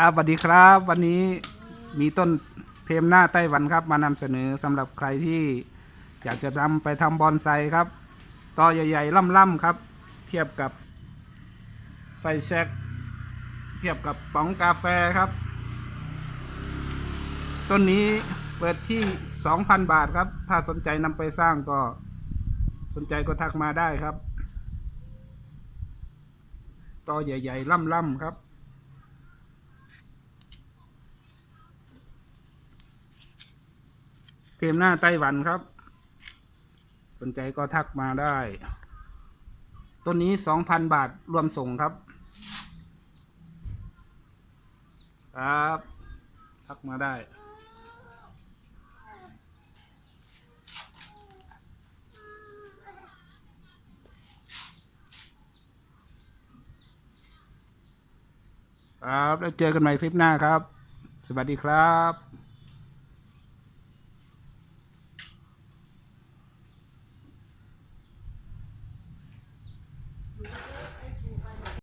ครับสวัสดีครับ วันนี้มีต้นเพมหน้าไต้หวันครับ มานำเสนอสำหรับใครที่อยากจะนำไปทำบอนไซครับต่อใหญ่ๆล่ำๆครับ เทียบกับไฟแช็กเทียบกับป๋องกาแฟครับ ต้นนี้เปิดที่ 2,000 บาทครับ ถ้าสนใจนำไปสร้างก็สนใจก็ทักมาได้ครับต่อใหญ่ๆล่ำๆครับ เพ มหน้าไต้หวันครับ สนใจก็ทักมาได้ ต้นนี้สองพันบาทรวมส่งครับ ครับ ทักมาได้ครับ แล้วเจอกันใหม่คลิปหน้าครับ สวัสดีครับ